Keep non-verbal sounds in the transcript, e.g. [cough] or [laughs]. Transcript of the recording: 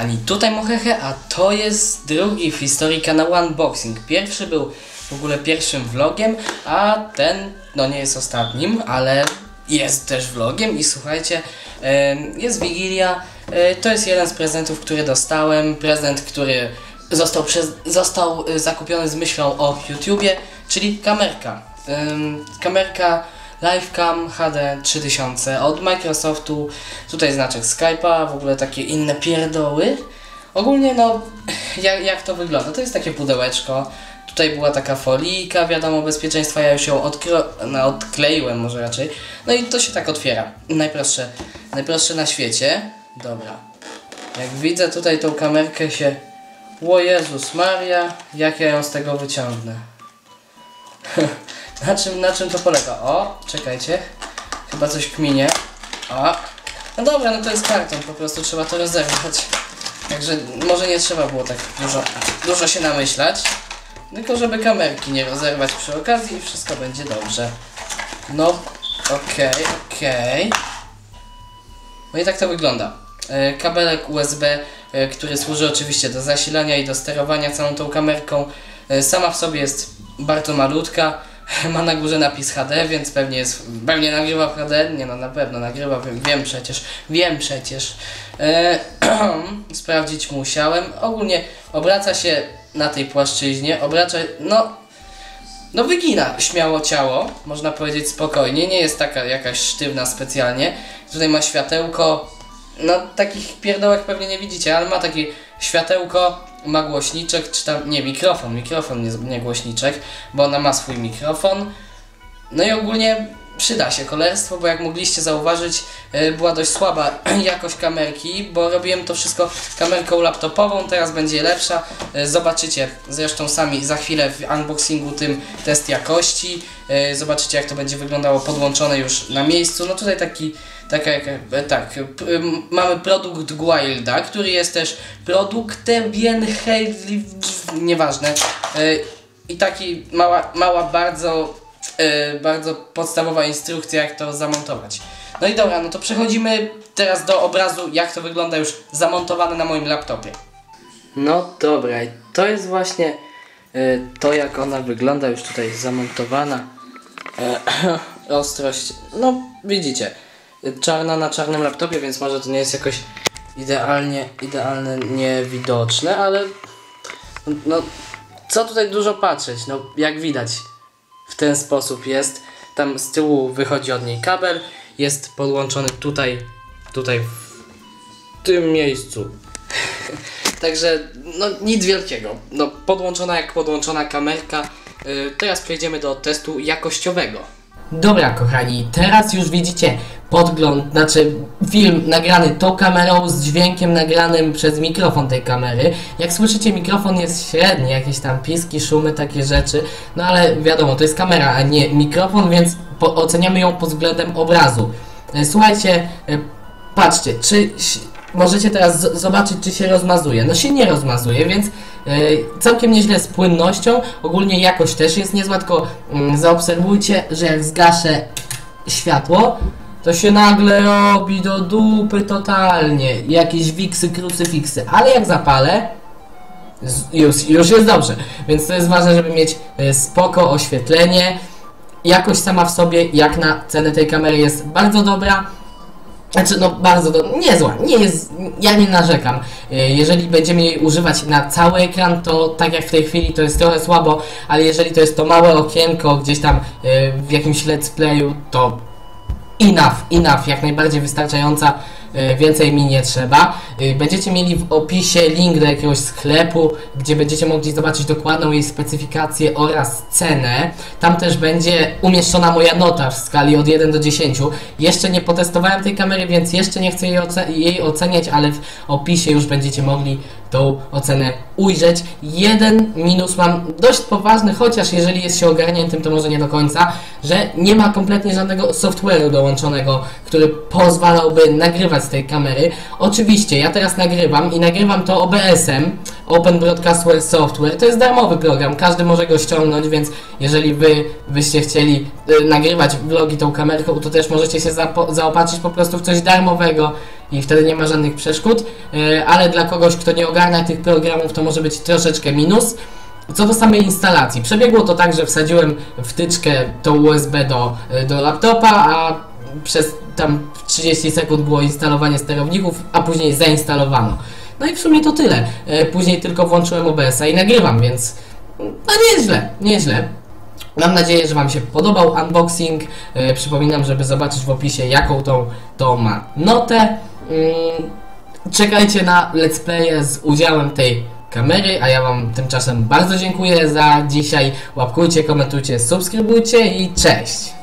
kochani, tutaj Mohehe, a to jest drugi w historii kanału Unboxing. Pierwszy był w ogóle pierwszym vlogiem, a ten, no nie jest ostatnim, ale jest też vlogiem i słuchajcie, jest Wigilia, e, to jest jeden z prezentów, który dostałem, prezent, który został, przez, został e, zakupiony z myślą o YouTubie, czyli kamerka. Kamerka Livecam HD 3000 od Microsoftu, tutaj znaczek Skype'a, w ogóle takie inne pierdoły. Ogólnie no, [laughs] jak, jak to wygląda? To jest takie pudełeczko, tutaj była taka folika, wiadomo, bezpieczeństwa, ja już ją no, odkleiłem może raczej. No i to się tak otwiera, najprostsze, najprostsze na świecie. Dobra, jak widzę tutaj tą kamerkę się... O Jezus Maria, jak ja ją z tego wyciągnę? [laughs] Na czym, na czym to polega? O, czekajcie. Chyba coś kminie. O. No dobra, no to jest karton, po prostu trzeba to rozerwać. Także może nie trzeba było tak dużo, dużo się namyślać. Tylko żeby kamerki nie rozerwać przy okazji i wszystko będzie dobrze. No, okej, okej. No i tak to wygląda. E, kabelek USB, e, który służy oczywiście do zasilania i do sterowania całą tą kamerką. E, sama w sobie jest bardzo malutka. [laughs] Ma na górze napis HD, więc pewnie jest, pewnie nagrywa w HD. Nie no, na pewno nagrywa, wiem, wiem przecież, wiem przecież. E, [clears throat] sprawdzić musiałem. Ogólnie obraca się na tej płaszczyźnie, obraca, no, no wygina śmiało ciało, można powiedzieć spokojnie, nie jest taka jakaś sztywna specjalnie. Tutaj ma światełko, no takich pierdołek pewnie nie widzicie, ale ma takie światełko, ma głośniczek, czy tam, nie, mikrofon, mikrofon, nie, nie głośniczek, bo ona ma swój mikrofon. No i ogólnie przyda się kolerstwo, bo jak mogliście zauważyć, e, była dość słaba [clears throat] jakość kamerki, bo robiłem to wszystko kamerką laptopową, teraz będzie lepsza. E, Zobaczycie zresztą sami za chwilę w unboxingu tym test jakości. E, Zobaczycie jak to będzie wyglądało podłączone już na miejscu. No tutaj taki jaka- e, tak, m, mamy produkt Gwilda, który jest też produktem Bienheadli, nieważne. E, I taki mała, mała bardzo, e, bardzo podstawowa instrukcja, jak to zamontować. No i dobra, no to przechodzimy teraz do obrazu, jak to wygląda już zamontowane na moim laptopie. No dobra, to jest właśnie to, jak ona wygląda już tutaj zamontowana. [clears throat] Ostrość, no widzicie, czarna na czarnym laptopie, więc może to nie jest jakoś idealnie, idealnie niewidoczne, ale no co tutaj dużo patrzeć, no jak widać w ten sposób jest, tam z tyłu wychodzi od niej kabel, jest podłączony tutaj, tutaj w tym miejscu. [laughs] Także no nic wielkiego. No podłączona jak podłączona kamerka. Yy, teraz przejdziemy do testu jakościowego. Dobra kochani, teraz już widzicie podgląd, znaczy film nagrany tą kamerą z dźwiękiem nagranym przez mikrofon tej kamery. Jak słyszycie mikrofon jest średni, jakieś tam piski, szumy, takie rzeczy. No ale wiadomo, to jest kamera, a nie mikrofon, więc oceniamy ją pod względem obrazu. E, Słuchajcie, e, patrzcie, czy możecie teraz zobaczyć, czy się rozmazuje. No się nie rozmazuje, więc e, całkiem nieźle z płynnością. Ogólnie jakość też jest niezła, tylko mm, zaobserwujcie, że jak zgaszę światło, to się nagle robi do dupy totalnie. Jakieś wiksy, krucyfiksy. Ale jak zapalę, już, już jest dobrze. Więc to jest ważne, żeby mieć e, spoko oświetlenie. Jakość sama w sobie, jak na cenę tej kamery jest bardzo dobra. Znaczy, no bardzo do... niezła, nie jest, ja nie narzekam. E, Jeżeli będziemy jej używać na cały ekran, to tak jak w tej chwili to jest trochę słabo, ale jeżeli to jest to małe okienko gdzieś tam e, w jakimś let's playu, to enough, enough, jak najbardziej wystarczająca, więcej mi nie trzeba. E, Będziecie mieli w opisie link do jakiegoś sklepu, gdzie będziecie mogli zobaczyć dokładną jej specyfikację oraz cenę. Tam też będzie umieszczona moja nota w skali od 1 do 10. Jeszcze nie potestowałem tej kamery, więc jeszcze nie chcę jej, jej oceniać, ale w opisie już będziecie mogli tą ocenę ujrzeć. Jeden minus mam dość poważny, chociaż jeżeli jest się ogarniętym, to może nie do końca, że nie ma kompletnie żadnego software'u dołączonego, który pozwalałby nagrywać z tej kamery. Oczywiście, ja teraz nagrywam i nagrywam to OBS-em, Open Broadcastware Software. To jest darmowy program, każdy może go ściągnąć, więc jeżeli wy byście chcieli y, nagrywać vlogi tą kamerką, to też możecie się zaopatrzyć po prostu w coś darmowego i wtedy nie ma żadnych przeszkód, e, ale dla kogoś, kto nie ogarnia tych programów, to może być troszeczkę minus. Co do samej instalacji, przebiegło to tak, że wsadziłem wtyczkę tą USB do, e, do laptopa, a przez tam 30 sekund było instalowanie sterowników, a później zainstalowano. No i w sumie to tyle. E, Później tylko włączyłem OBS-a i nagrywam, więc no nieźle, nieźle. Mam nadzieję, że Wam się podobał unboxing. Przypominam, żeby zobaczyć w opisie, jaką tą to ma notę. Mm, czekajcie na let's playe z udziałem tej kamery, a ja Wam tymczasem bardzo dziękuję za dzisiaj. Łapkujcie, komentujcie, subskrybujcie i cześć!